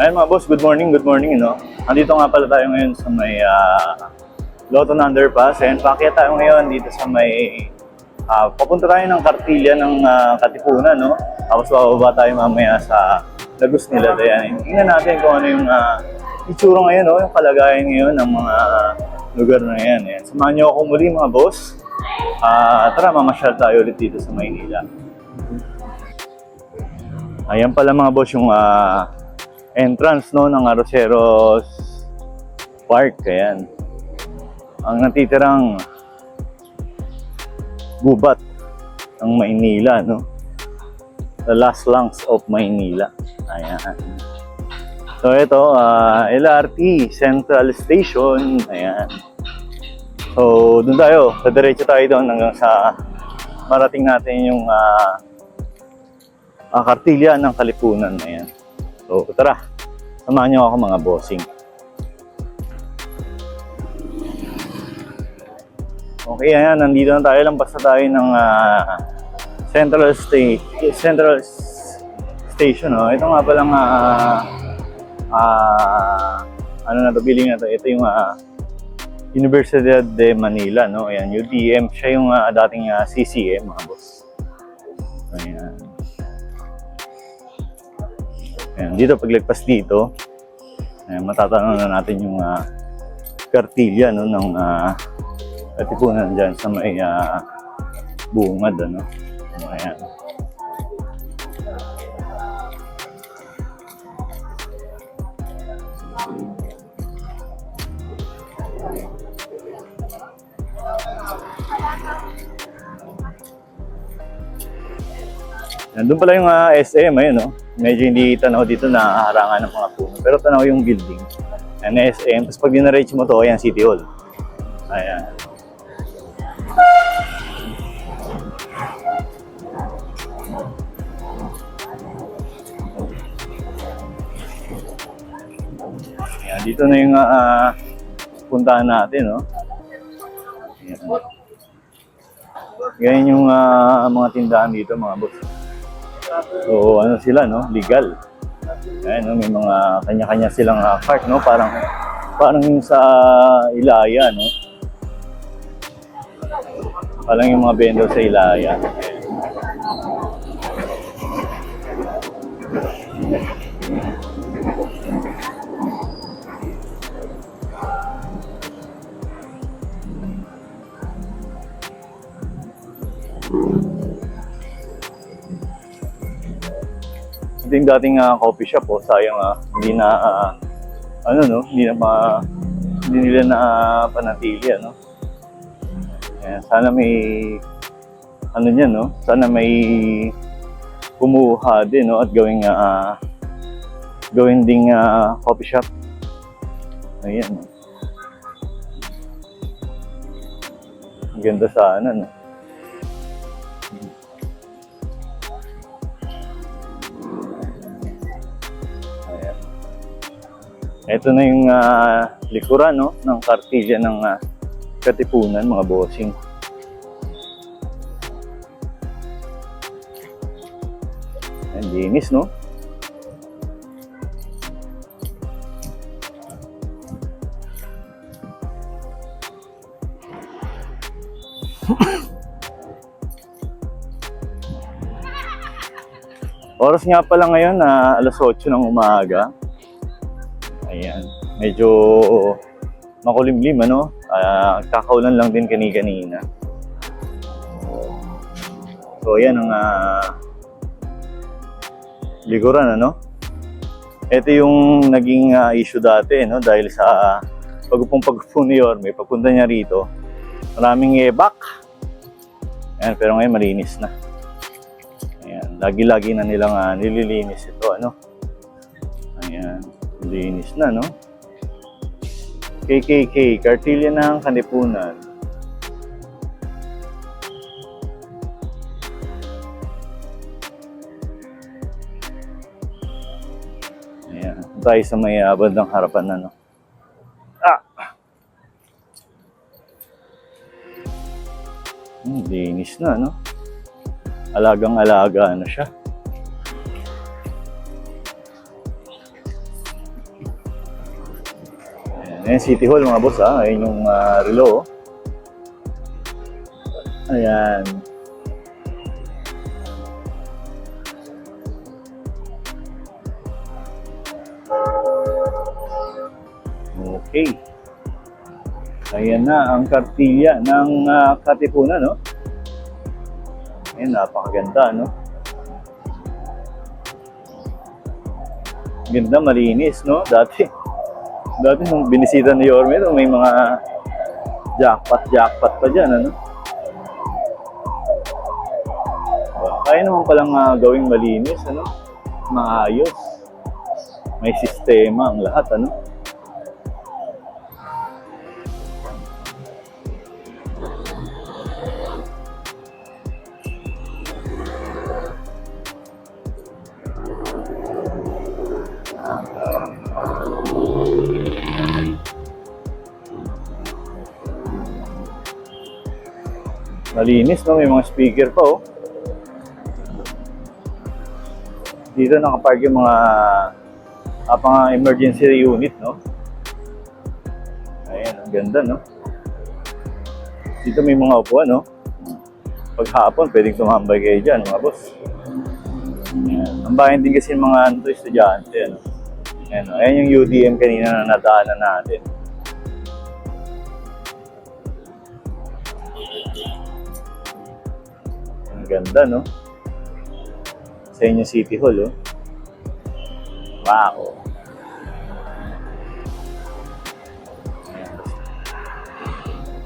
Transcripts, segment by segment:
Ayun mga boss, good morning, good morning, no? Andito nga pala tayo ngayon sa may ah, Loton Underpass. And pakyat tayo ngayon dito sa may... ah, papunta tayo ng Kartilya ng ah, Katipunan, no? Tapos bababa tayo mamaya sa Lagos nila. Ayan, tingnan natin kung ano yung ah, itsura ngayon, no? Yung kalagayan ngayon ng mga lugar na yan. Ayan. Samahan niyo ako muli mga boss. Ah, tara, mamasyal tayo ulit dito sa Maynila. Ayan pala mga boss yung ah, entrance no ng Aroseros Park. Ayan. Ang natitirang gubat ng Maynila, no? The last lungs of Maynila. Ayan. So ito, ah, LRT Central Station. Ayan. So, doon tayo. Diretso tayo doon hanggang sa marating natin yung ah, ang kartilya ng Kalipunan na yan. So, tara. Samahan niyo ako mga bossing. Okay, ayan. Nandito na tayo. Lampas na tayo ng ah, Central State Central Station. Oh. Ito nga palang ah, ah, ano na to, building na to. Ito yung ah, Universidad de Manila. No? Ayan, UDM. Siya yung ah, dating ah, CCM, mga boss. Ayan. Ayan, dito paglagpas dito, ayan, matatanong na natin yung uh, kartilya no, ng uh, katipunan dyan sa may uh, bungad. Ano. Ayan. Nandun pala yung ah, SM, ayun, no? Medyo hindi tanaw dito na harangan ng mga puno. Pero tanaw yung building. Ayan, SM. Tapos pag dinarage mo to, ayan, City Hall. Ayan. Ayan, dito na yung ah, puntahan natin, no? Ayan. Ganyan yung ah, mga tindahan dito, mga boss. So, ano sila, no? Legal. Ayan, no? May mga kanya-kanya silang uh, cart, no? Parang, parang sa Ilaya, no? Parang yung mga vendor sa Ilaya. Ito yung dating ah, coffee shop, oh. Sayang, ah, hindi na, ah, ano, no? Hindi na ma, hindi nila na panatili, ano? Ayan, sana may, ano niyan, no? Sana may kumuha din, no? At gawing, ah, gawing ding ah, coffee shop. Ayan, no? Ganda sana, no? Ito na yung ah, likuran no, ng kartilya ng ah, Katipunan, mga bossing. Ayan, linis, no? Oras nga pala ngayon na alas 8 ng umaga. Ayan. Medyo makulimlim ano. Ah, kakaulan lang din kani-kanina. So ayan ang ah, likuran ano. Ito yung naging ah, issue dati no dahil sa pagupong pagupong ni Yorme, pagpunta niya rito, maraming ebak. Ayan, pero ngayon malinis na. Ayan, lagi-lagi na nilang ah, nililinis ito, ano. Ayan, linis na, no? KKK, Kartilya ng Kanipunan. Ayan, tayo sa may bandang harapan na, no? Ah! Hmm, linis na, no? Alagang-alaga na siya. Ayan, City Hall mga boss ha. Ayan yung uh, relo. Ayan. Okay. Ayan na ang kartilya ng uh, Katipunan, no? Ayan, napakaganda, no? Ganda, malinis, no? Dati, dati nung binisita ni Yorme, may mga jackpot-jackpot pa dyan, ano? Kaya naman palang ah, gawing malinis, ano? Maayos. May sistema ang lahat, ano? Malinis, no? May mga speaker pa, oh. Dito nakapark yung mga ah, emergency unit, no? Ayan, ang ganda, no? Dito may mga upuan, no? Pag hapon, pwedeng tumambay kayo dyan, mga boss. Ayan. Ang bayan din kasi mga ano, estudyante, ano? Ayan? Ayan yung UDM kanina na nadaanan natin. Ganda, no? Sa inyo City Hall, oh. Wow!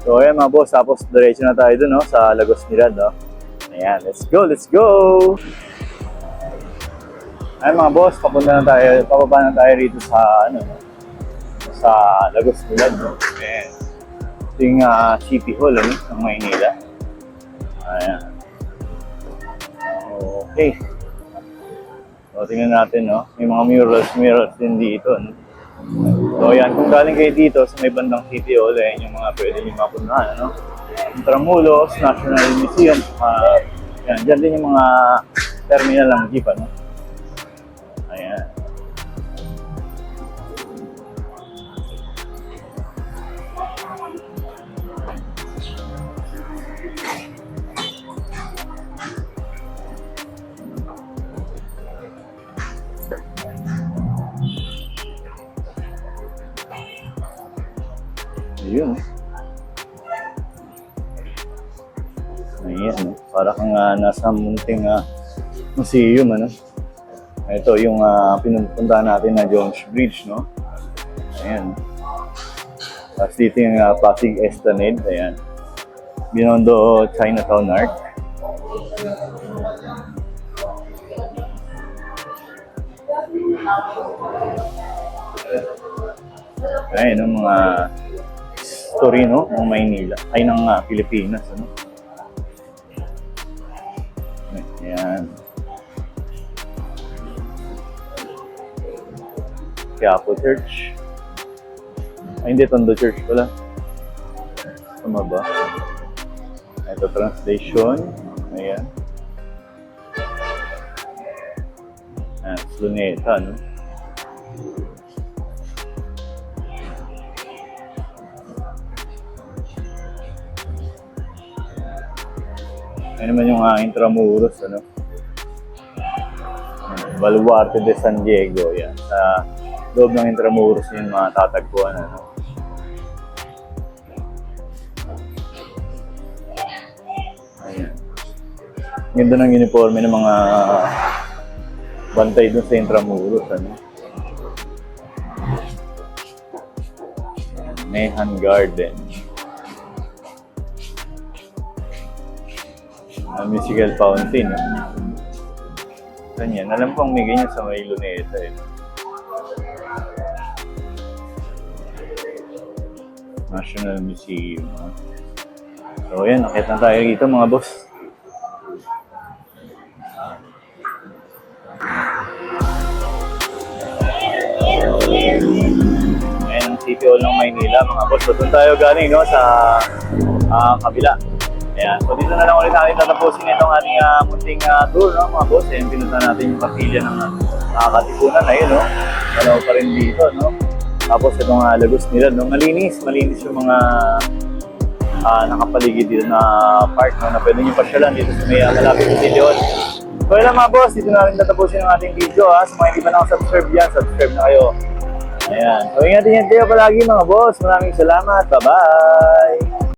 So, ayan mga boss, tapos diretso na tayo dun, no? Sa Lagos Mirad, no? Ayan, let's go, let's go! Ayan mga boss, papunta na tayo, pababa na tayo rito sa, ano, no? Sa Lagos Mirad, no? Ayan. Ito yung ah, City Hall, ano? Ng Maynila. Ayan. Okay. So, tingnan natin, no? May mga murals, murals din dito, no? So, yan. Kung galing kayo dito sa may bandang City Hall, ayan yung mga pwede nyo mapuntahan, ano? Intramuros, National Museum, uh, yan. Diyan din yung mga terminal ng jeep, ano? Ayun. Ayan, no? para kang ah, nasa munting ah, museum, ano? Ito yung uh, pinupuntahan natin na Jones Bridge, no? Ayan. Tapos dito yung uh, Pasig Esplanade, ayan. Binondo Chinatown Art. Ayan, ang mga story, no? Ng Maynila. Ay, ng ah, Pilipinas, ano? Ayan. Quiapo Church. Ay, hindi. Tondo Church pala. Tama ba? Ito, translation. Ayan. Ayan, Luneta, no? Ayan naman yung uh, Intramuros, ano? Baluarte de San Diego, yan. Sa loob ng Intramuros yung mga tatagpuan, ano? Ayan. Ganda ng uniforme ng mga bantay dun sa Intramuros, ano? Nehan Garden. Na musical fountain. Eh. Ganyan. Alam kong may ganyan sa may luneta eh. National Museum. ah. So yan, nakita na tayo dito mga boss. Ayan ang City ng Maynila mga boss. So doon tayo galing no, sa ah, kabila. Ayan. So dito na lang ulit natin tatapusin itong ating ah, munting ah, tour, no, mga boss. Ayan, pinunta natin yung kapilya ng uh, katipunan. Ayun, no. Dalaw pa rin dito, no. Tapos itong uh, lagos nila, no? malinis, malinis yung mga ah, nakapaligid dito na park no, na pwede nyo pasyalan dito sa may uh, malapit sa Leon. So yun mga boss, dito na rin tatapusin ang ating video ha. Sa mga hindi pa nakasubscribe dyan, subscribe na kayo. Ayan. So ingat-ingat kayo palagi mga boss. Maraming salamat. Bye-bye!